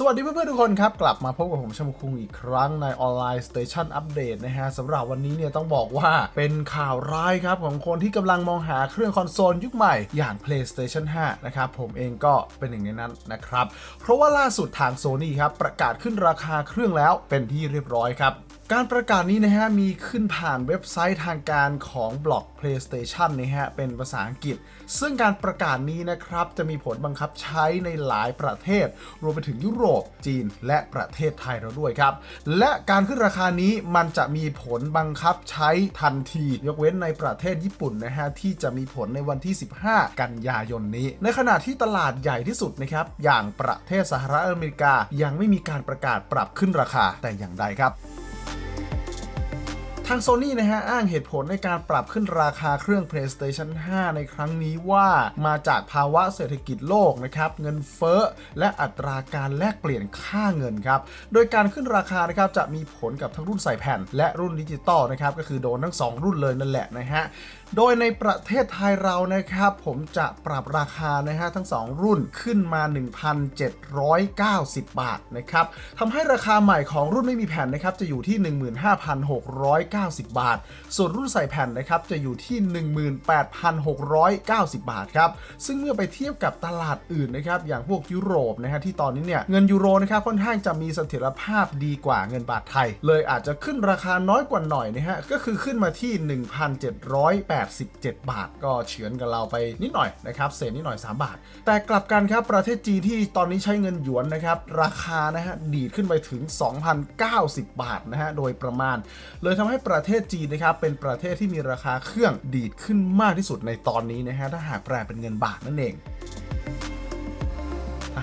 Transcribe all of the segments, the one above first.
สวัสดีเพื่อนๆทุกคนครับ กลับมาพบกับผมชมคุงอีกครั้งในออนไลน์สเตชันอัปเดตนะฮะสำหรับวันนี้เนี่ยต้องบอกว่าเป็นข่าวร้ายครับ ของคนที่กำลังมองหาเครื่องคอนโซลยุคใหม่อย่าง PlayStation 5 นะครับ ผมเองก็เป็นหนึ่งในนั้นนะครับ เพราะว่าล่าสุดทาง Sony ครับ ประกาศขึ้นราคาเครื่องแล้วเป็นที่เรียบร้อยครับ การประกาศนี้นะฮะมีขึ้นผ่านเว็บไซต์ทางการของบล็อก PlayStation นะฮะเป็นภาษาอังกฤษ ซึ่งการประกาศนี้นะครับจะมีผลบังคับใช้ในหลายประเทศ รวมไปถึงยุโรปจีน และประเทศไทยเราด้วยครับ และการขึ้นราคานี้มันจะมีผลบังคับใช้ทันที ยกเว้นในประเทศญี่ปุ่นนะฮะที่จะมีผลในวันที่ 15 กันยายนนี้ ในขณะที่ตลาดใหญ่ที่สุดนะครับอย่างประเทศสหรัฐอเมริกายังไม่มีการประกาศปรับขึ้นราคาแต่อย่างใดครับ ทาง Sony นะฮะอ้างเหตุผลในการปรับขึ้นราคาเครื่อง PlayStation 5 ในครั้งนี้ว่ามาจากภาวะเศรษฐกิจโลกนะครับเงินเฟ้อและอัตราการแลกเปลี่ยนค่าเงินครับโดยการขึ้นราคานะครับจะมีผลกับทั้งรุ่นใส่แผ่น และรุ่นดิจิตอลนะครับก็คือโดนทั้ง 2 รุ่นเลยนั่นแหละนะฮะโดยในประเทศไทยเรานะครับผมจะปรับราคานะฮะทั้ง 2 รุ่นขึ้นมา 1,790 บาทนะครับทำให้ราคาใหม่ของรุ่นไม่มีแผ่นนะครับจะอยู่ที่ 15,690 90 บาท ส่วนรุ่นใส่แผ่นนะครับจะอยู่ที่ 18,690 บาทครับซึ่งเมื่อไปเทียบกับตลาดอื่นนะครับอย่างพวกยุโรปนะฮะที่ตอนนี้เนี่ยเงินยูโรนะครับค่อนข้างจะมีเสถียรภาพดีกว่าเงินบาทไทย เลยอาจจะขึ้นราคาน้อยกว่าหน่อยนะฮะก็คือขึ้นมาที่ 1,787 บาท ก็เฉือนกับเราไปนิดหน่อยนะครับเศษนิดหน่อย 3 บาท แต่กลับกันครับประเทศจีนที่ตอนนี้ใช้เงินหยวนนะครับราคานะฮะดีดขึ้นไปถึง 2,090 บาทนะฮะโดยประมาณ เลยทำให้ประเทศจีนนะครับเป็นประเทศที่มีราคาเครื่องดีดขึ้นมากที่สุดในตอนนี้นะฮะถ้าหากแปลเป็นเงินบาทนั่นเอง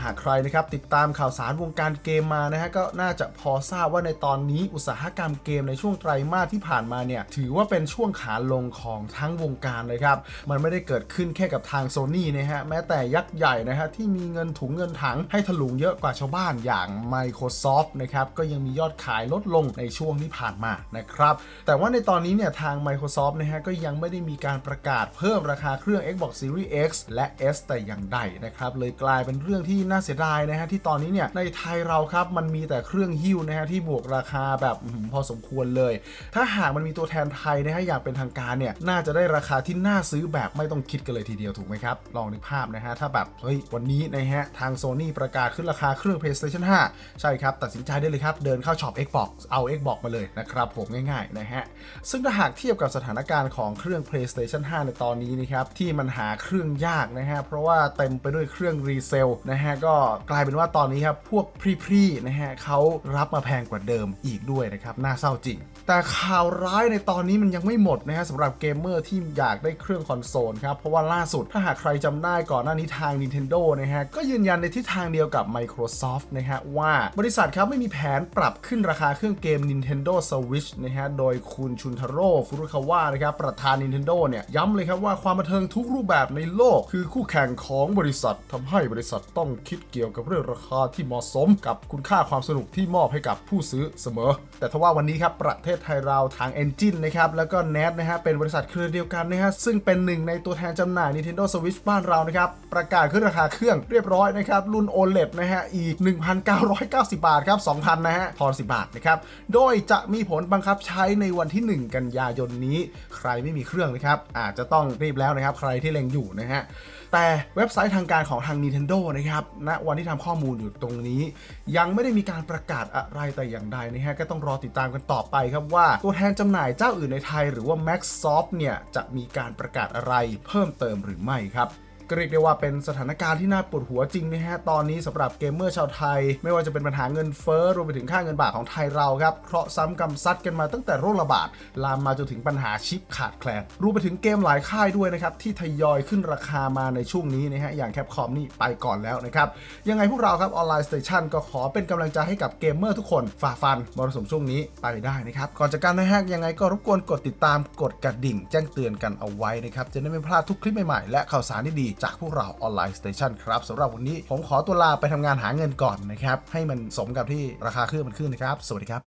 หากใครนะครับติดตามข่าวสารวงการเกมมานะฮะก็น่าจะพอทราบว่าในตอนนี้อุตสาหกรรมเกมในช่วงไตรมาสที่ผ่านมาเนี่ยถือว่าเป็นช่วงขาลงของทั้งวงการเลยครับ มันไม่ได้เกิดขึ้นแค่กับทางโซ n y นะฮะแม้แต่ยักษ์ใหญ่นะฮะที่มีเงินถุงเงินถังให้ถลุงเยอะกว่าชาวบ้านอย่าง Microsoft นะครับก็ยังมียอดขายลดลงในช่วงที่ผ่านมานะครับแต่ว่าในตอนนี้เนี่ยทาง Microsoft นะฮะก็ยังไม่ได้มีการประกาศเพิ่มราคาเครื่อง Xbox Series X และ S แต่อย่างใดนะครับเลยกลายเป็นเรื่องที่น่าเสียดายนะฮะที่ตอนนี้เนี่ยในไทยเราครับมันมีแต่เครื่องฮิ้วนะฮะที่บวกราคาแบบพอสมควรเลย ถ้าหากมันมีตัวแทนไทยนะฮะอย่างเป็นทางการเนี่ยน่าจะได้ราคาที่น่าซื้อแบบไม่ต้องคิดกันเลยทีเดียวถูกไหมครับลองนึกภาพนะฮะถ้าแบบเฮ้ยวันนี้นะฮะทาง Sony ประกาศขึ้นราคาเครื่อง PlayStation 5 ใช่ครับตัดสินใจได้เลยครับเดินเข้าช็อป Xbox เอา Xbox มาเลยนะครับผมง่ายๆนะฮะซึ่งถ้าหากเทียบกับสถานการณ์ของเครื่อง PlayStation 5 ในตอนนี้นะครับที่มันหาเครื่องยากนะฮะเพราะว่าเต็มไปด้วยเครื่องรีเซลนะฮะก็กลายเป็นว่าตอนนี้ครับพวกพรีๆนะฮะเขารับมาแพงกว่าเดิมอีกด้วยนะครับน่าเศร้าจริง แต่ข่าวร้ายในตอนนี้มันยังไม่หมดนะฮะสำหรับเกมเมอร์ที่อยากได้เครื่องคอนโซลครับ เพราะว่าล่าสุดถ้าหากใครจำได้ก่อนหน้านี้ทาง Nintendo นะฮะก็ยืนยันในทิศทางเดียวกับ Microsoft นะฮะว่าบริษัทครับไม่มีแผนปรับขึ้นราคาเครื่องเกม Nintendo Switch นะฮะโดยคุณชุนทาโร่ฟุรุคาวะนะครับประธาน Nintendo เนี่ยย้ำเลยครับว่าความบันเทิงทุกรูปแบบในโลก คือคู่แข่งของบริษัททำให้บริษัทต้องคิดเกี่ยวกับเรื่องราคาที่เหมาะสม กับคุณค่าความสนุกที่มอบให้กับผู้ซื้อเสมอ แต่ทว่าวันนี้ครับประเทศไทยเราทาง Engine นะครับแล้วก็ NET นะฮะเป็นบริษัทเครือเดียวกันนะฮะซึ่งเป็นหนึ่งในตัวแทนจำหน่าย Nintendo Switch บ้านเรานะครับประกาศขึ้นราคาเครื่องเรียบร้อยนะครับรุ่น OLED นะฮะอีก 1,990 บาทครับ2,000นะฮะทอน10 บาทนะครับโดยจะมีผลบังคับใช้ในวันที่ 1 กันยายนนี้ ใครไม่มีเครื่องนะครับอาจจะต้องรีบแล้วนะครับใครที่เล็งอยู่นะฮะแต่เว็บไซต์ทางการของทาง Nintendo นะครับณวันที่ทำข้อมูลอยู่ตรงนี้ ยังไม่ได้มีการประกาศอะไรแต่อย่างใดนะฮะก็ต้องรอติดตามกันต่อไปครับว่า ตัวแทนจำหน่ายเจ้าอื่นในไทย หรือว่า Maxsoft เนี่ยจะมีการประกาศอะไรเพิ่มเติมหรือไม่ครับ ก็เรียกได้ว่าเป็นสถานการณ์ที่น่าปวดหัวจริงนะฮะ ตอนนี้สำหรับเกมเมอร์ชาวไทย ไม่ว่าจะเป็นปัญหาเงินเฟ้อรวมไปถึงค่าเงินบาทของไทยเราครับเคราะห์ซ้ำกำซัดกันมาตั้งแต่โรคระบาด ลามมาจนถึงปัญหาชิปขาดแคลน รวมไปถึงเกมหลายค่ายด้วยนะครับ ที่ทยอยขึ้นราคามาในช่วงนี้นะฮะ อย่างแคปคอมนี่ไปก่อนแล้วนะครับ ยังไงพวกเราครับออนไลน์สเตชันก็ขอเป็นกำลังใจให้กับเกมเมอร์ทุกคนฝ่าฟันมรสุมช่วงนี้ไปได้นะครับ ก่อนจากกันนะฮะยังไงก็รบกวนกดติดตามกดกระดิ่ง แจ้งเตือนกันเอาไว้นะครับจะได้ไม่พลาดทุกคลิปใหม่ๆและข่าวสารดีจากพวกเราออนไลน์สเตชันครับสำหรับวันนี้ผมขอตัวลาไปทำงานหาเงินก่อนนะครับ ให้มันสมกับที่ราคาเครื่องมันขึ้นนะครับ สวัสดีครับ